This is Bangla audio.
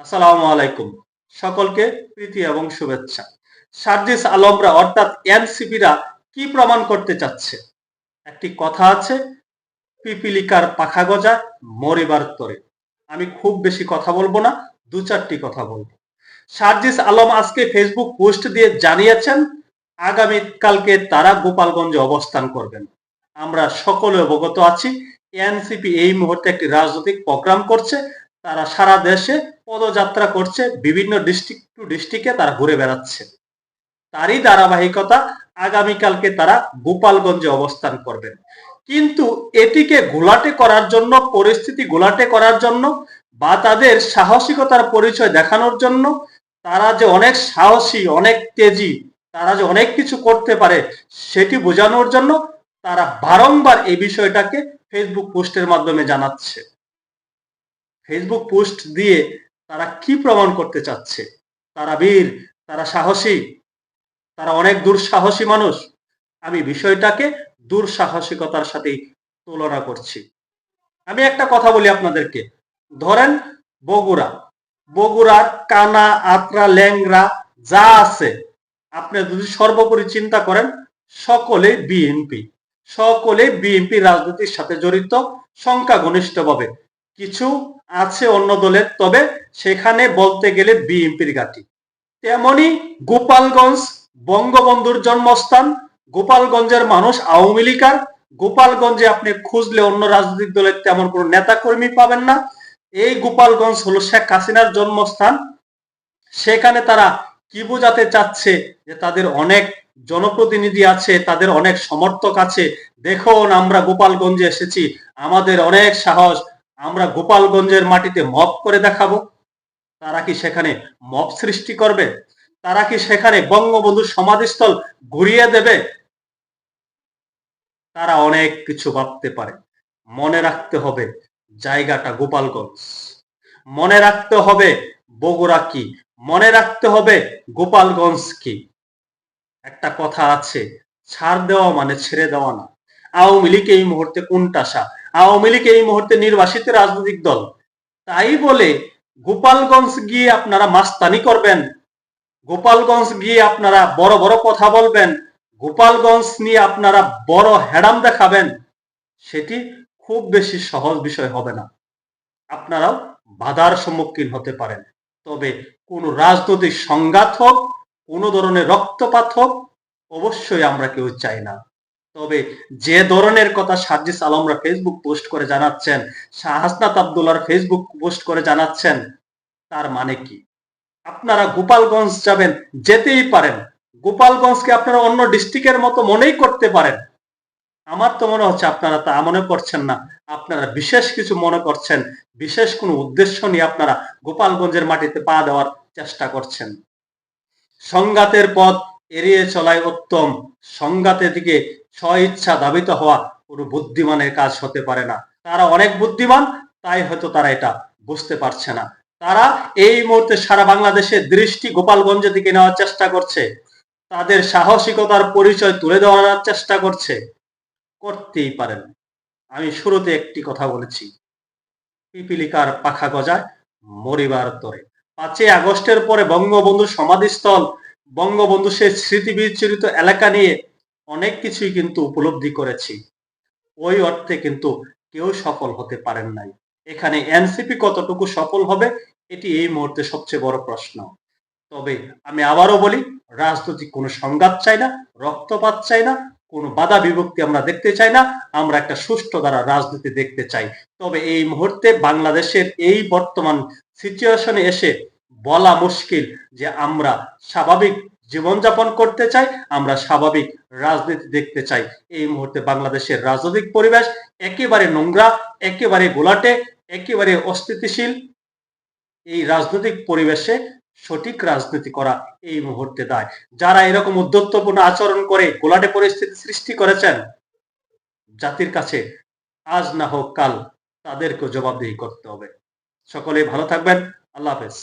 আসসালামু আলাইকুম। সকলকে প্রীতি এবং শুভেচ্ছা। সার্জিস আলমরা অর্থাৎ এনসিপিরা কি প্রমাণ করতে চাচ্ছে? একটি কথা আছে, পিপিলিকার পাখা গজা মরিবার তরে। আমি খুব বেশি কথা বলব না, দু চারটি কথা বলব। সার্জিস আলম আজকে ফেসবুক পোস্ট দিয়ে জানিয়েছেন, আগামী কালকে তারা গোপালগঞ্জে অবস্থান করবেন। আমরা সকলে অবগত আছি, এনসিপি এই মুহূর্তে একটি রাজনৈতিক প্রোগ্রাম করছে তারা সারা দেশে পদযাত্রা করছে, বিভিন্ন ডিস্ট্রিক্ট টু ডিস্ট্রিক্টে তারা ঘুরে বেড়াচ্ছে। তারই ধারাবাহিকতা আগামীকালকে তারা গোপালগঞ্জে অবস্থান করবেন। কিন্তু এটিকে গোলাটে করার জন্য, পরিস্থিতি গোলাটে করার জন্য বা তাদের সাহসিকতার পরিচয় দেখানোর জন্য তারা যে অনেক সাহসী, অনেক তেজি, তারা যে অনেক কিছু করতে পারে সেটি বোঝানোর জন্য তারা বারংবার এই বিষয়টাকে ফেসবুক পোস্টের মাধ্যমে জানাচ্ছে। ফেসবুক পোস্ট দিয়ে তারা কি প্রমাণ করতে চাচ্ছে? তারা বীর, তারা সাহসী, তারা অনেক দুঃসাহসী মানুষ। আমি বিষয়টাকে দুঃসাহসিকতার সাথেই তুলনা করছি। আমি একটা কথা বলি আপনাদেরকে। ধরেন বগুড়া। বগুড়ার কানা, আত্রা ল্যাংরা যা আছে, আপনি যদি সর্বোপরি চিন্তা করেন সকলে বিএনপি সকলে বিএনপি রাজনীতির সাথে জড়িত সংখ্যাগরিষ্ঠভাবে কিছু আছে অন্য দলের, তবে সেখানে বলতে গেলে বিএনপির ঘাঁটি। তেমনি গোপালগঞ্জ বঙ্গবন্ধুর জন্মস্থান, গোপালগঞ্জের মানুষ আওয়ামী লীগার। গোপালগঞ্জে আপনি খুঁজলে অন্য রাজনৈতিক দলের তেমন কোনো নেতা কর্মী পাবেন না। এই গোপালগঞ্জ হলো শেখ হাসিনার জন্মস্থান। সেখানে তারা কি বোঝাতে চাচ্ছে যে তাদের অনেক জনপ্রতিনিধি আছে, তাদের অনেক সমর্থক আছে। দেখুন, আমরা গোপালগঞ্জে এসেছি। আমাদের অনেক সাহস আমরা গোপালগঞ্জের মাটিতে মপ করে দেখাবো। তারা কি সেখানে মপ সৃষ্টি করবে? তারা কি সেখানে বঙ্গবন্ধু সমাধিস্থল ঘুরিয়ে দেবে? তারা অনেক কিছু ভাবতে পারে। মনে রাখতে হবে জায়গাটা গোপালগঞ্জ। মনে রাখতে হবে বগুড়া কি? মনে রাখতে হবে গোপালগঞ্জ কি? একটা কথা আছে, ছাড় দেওয়া মানে ছেড়ে দেওয়া না। আওয়ামী লীগ এই মুহূর্তে কোনটাসা আওয়ামী লীগ এই মুহূর্তে নির্বাসিত রাজনৈতিক দল। তাই বলে গোপালগঞ্জ গিয়ে আপনারা মাস্তানি করবেন। গোপালগঞ্জ গিয়ে আপনারা বড় বড় কথা বলবেন। গোপালগঞ্জ নিয়ে আপনারা বড় হেডাম দেখাবেন। সেটি খুব বেশি সহজ বিষয় হবে না। আপনারাও বাধার সম্মুখীন হতে পারেন। তবে কোন রাজনৈতিক সংঘাত হোক, কোন ধরনের রক্তপাত হোক, অবশ্যই আমরা কেউ চাই না। তবে যে ধরনের কথা সার্জিস আলমরা ফেসবুক পোস্ট করে জানাচ্ছেন শাহাসনাত আবদুল্লার ফেসবুক পোস্ট করে জানাচ্ছেন, তার মানে কি? আপনারা গোপালগঞ্জ যাবেন, যেতেই পারেন। গোপালগঞ্জকে আপনারা অন্য ডিস্ট্রিক্টের মতো মনেই করতে পারেন। আমার তো মনে হচ্ছে আপনারা তা মনে করছেন না। আপনারা বিশেষ কিছু মনে করছেন, বিশেষ কোনো উদ্দেশ্য নিয়ে আপনারা গোপালগঞ্জের মাটিতে পা দেওয়ার চেষ্টা করছেন। সংঘাতের পথ এড়িয়ে চলাই উত্তম। সংঘাতের দিকে স্বইচ্ছা দাবিত হওয়া কোনো বুদ্ধিমানের কাজ হতে পারে না। তারা অনেক বুদ্ধিমান, তাই হয়তো তারা এটা বুঝতে পারছে না। তারা এই মুহূর্তে সারা বাংলাদেশের দৃষ্টি গোপালগঞ্জের দিকে নেওয়ার চেষ্টা করছে। তাদের সাহসিকতার পরিচয় তুলে দেওয়ার চেষ্টা করছে। করতেই পারেন। আমি শুরুতে একটি কথা বলেছি। পিপিলিকার পাখা গজায় মরিবার তরে। পাঁচই আগস্টের পরে বঙ্গবন্ধু সমাধিস্থল, বঙ্গবন্ধু সে স্মৃতি বিচরিত এলাকা নিয়ে অনেক কিছুই কিন্তু উপলব্ধি করেছি। ওই অর্থে কিন্তু কেউ সফল হতে পারেন নাই। এখানে এনসিপি কতটুকু সফল হবে, এটি এই মুহূর্তে সবচেয়ে বড় প্রশ্ন। তবে আমি আবারও বলি, রাজনৈতিক কোনো সংঘাত চাই না, রক্তপাত চাই না, কোনো বাধা বিভক্তি আমরা দেখতে চাই না, আমরা একটা সুষ্ঠু দ্বারা রাজনীতি দেখতে চাই। তবে এই মুহূর্তে বাংলাদেশের এই বর্তমান সিচুয়েশনে এসে বলা মুশকিল যে আমরা স্বাভাবিক জীবনযাপন করতে চাই, আমরা স্বাভাবিক রাজনীতি দেখতে চাই। এই মুহূর্তে বাংলাদেশের রাজনৈতিক পরিবেশ একেবারে নোংরা, একেবারে গোলাটে, একেবারে অস্থিতিশীল। এই রাজনৈতিক পরিবেশে সঠিক রাজনীতি করা এই মুহূর্তে দায়। যারা এরকম উদ্যত্তপূর্ণ আচরণ করে, গোলাটে পরিস্থিতি সৃষ্টি করেছেন, জাতির কাছে আজ না হোক কাল তাদেরকে জবাবদিহি করতে হবে। সকলে ভালো থাকবেন। আল্লাহ হাফেজ।